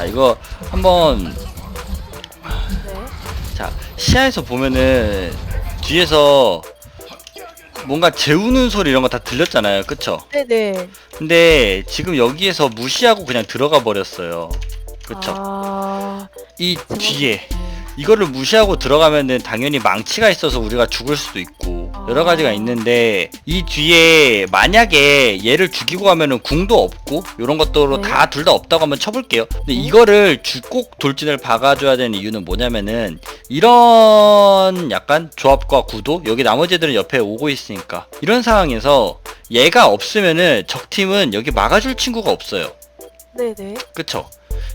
자 이거 한번 네. 자 시야에서 보면은 뒤에서 뭔가 재우는 소리 이런 거 다 들렸잖아요 그쵸? 네네. 근데 지금 여기에서 무시하고 그냥 들어가 버렸어요 그쵸? 아. 이 뒤에 네. 이거를 무시하고 들어가면은 당연히 망치가 있어서 우리가 죽을 수도 있고 여러 가지가 있는데 이 뒤에 만약에 얘를 죽이고 가면은 궁도 없고 이런 것들로 네. 다 둘 다 없다고 한번 쳐볼게요. 근데 네. 이거를 주- 꼭 돌진을 박아줘야 되는 이유는 뭐냐면은 이런 약간 조합과 구도 여기 나머지 애들은 옆에 오고 있으니까 이런 상황에서 얘가 없으면은 적 팀은 여기 막아줄 친구가 없어요. 네네. 그쵸?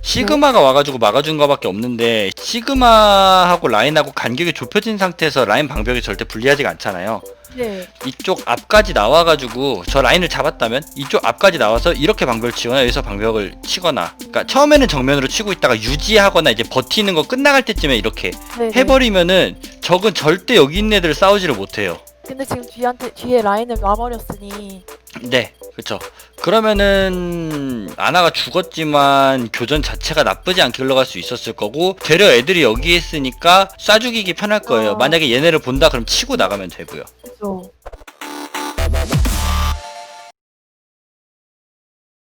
시그마가 와가지고 막아준 거밖에 없는데 시그마하고 라인하고 간격이 좁혀진 상태에서 라인 방벽이 절대 불리하지가 않잖아요. 네. 이쪽 앞까지 나와가지고 저 라인을 잡았다면 이쪽 앞까지 나와서 이렇게 방벽을 치거나 여기서 방벽을 치거나 그러니까 처음에는 정면으로 치고 있다가 유지하거나 이제 버티는 거 끝나갈 때쯤에 이렇게 네 네. 해버리면은 적은 절대 여기 있는 애들 싸우지를 못해요. 근데 지금 뒤한테 뒤에 라인을 놔버렸으니. 네, 그렇죠. 그러면은 아나가 죽었지만 교전 자체가 나쁘지 않게 흘러갈 수 있었을 거고 되려 애들이 여기 있으니까 쏴 죽이기 편할 거예요. 어. 만약에 얘네를 본다 그럼 치고 나가면 되고요. 그죠.